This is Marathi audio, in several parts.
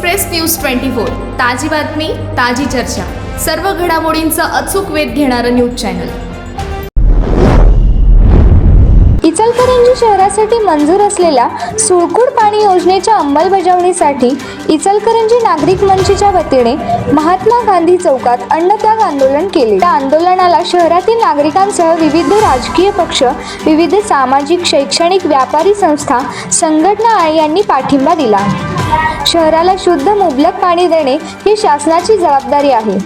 Express news twenty four. ताजी बातमी ताजी चर्चा. सर्व घडामोडींचा अचूक वेध घेणारं न्यूज चॅनल. इचलकरंजी शहरासाठी मंजूर असलेल्या सुळकूड पाणी योजनेच्या अंमलबजावणीसाठी इचलकरंजी नागरिक मंचच्या वतीने महात्मा गांधी चौकात अन्नत्याग आंदोलन केले. त्या आंदोलनाला शहरातील नागरिकांसह विविध राजकीय पक्ष विविध सामाजिक शैक्षणिक व्यापारी संस्था संघटना यांनी पाठिंबा दिला. शहराला शुद्ध मुबलक पाणी देणे ही शासनाची जबाबदारी आहे.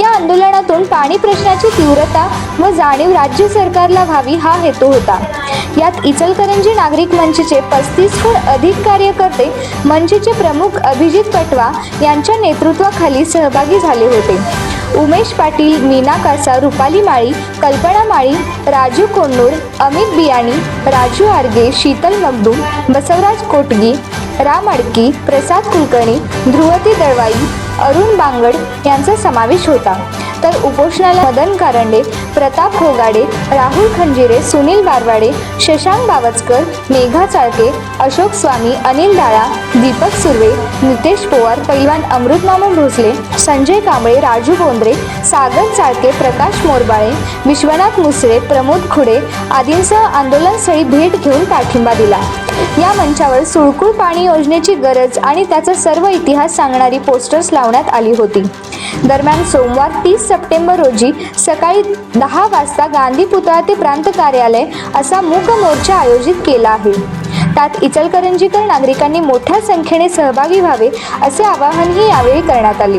या आंदोलनातून पाणी प्रश्नाची तीव्रता व जाणीव राज्य सरकारला व्हावी हा हेतू होता. यात इचलकरंजी नागरिक मंचचे पस्तीसहून अधिक कार्यकर्ते मंचचे प्रमुख अभिजित पटवा यांच्या नेतृत्वाखाली सहभागी झाले होते. उमेश पाटील मीना कासा रुपाली माळी कल्पना माळी राजू कोन्नूर अमित बियाणी राजू आर्गे शीतल मगदूम बसवराज कोटगी राम अडकी प्रसाद कुलकर्णी ध्रुवती दळवाई अरुण बांगड यांचा समावेश होता. तर उपोषणाला मदन कारंडे प्रताप होगाडे राहुल खंजिरे सुनील बारवाडे शशांक बावचकर मेघा चाळके अशोक स्वामी अनिल दाळा दीपक सुर्वे नितेश पोवार पैलवान अमृतमामन भोसले संजय कांबळे राजू बोंद्रे सागर चाळके प्रकाश मोरबाळे विश्वनाथ मुसळे प्रमोद खुडे आदींसह आंदोलनस्थळी भेट घेऊन पाठिंबा दिला. या मंचावर सुळकूळ पाणी योजनेची गरज आणि त्याचा सर्व इतिहास सांगणारी पोस्टर्स लावण्यात आली होती. दरम्यान सोमवार तीस सप्टेंबर रोजी सकाळी दहा वाजता गांधी पुतळा ते प्रांत कार्यालय असा मूक मोर्चा आयोजित केला आहे. त्यात इचलकरंजीकर नागरिकांनी मोठ्या संख्येने सहभागी व्हावे असे आवाहनही यावेळी करण्यात आले.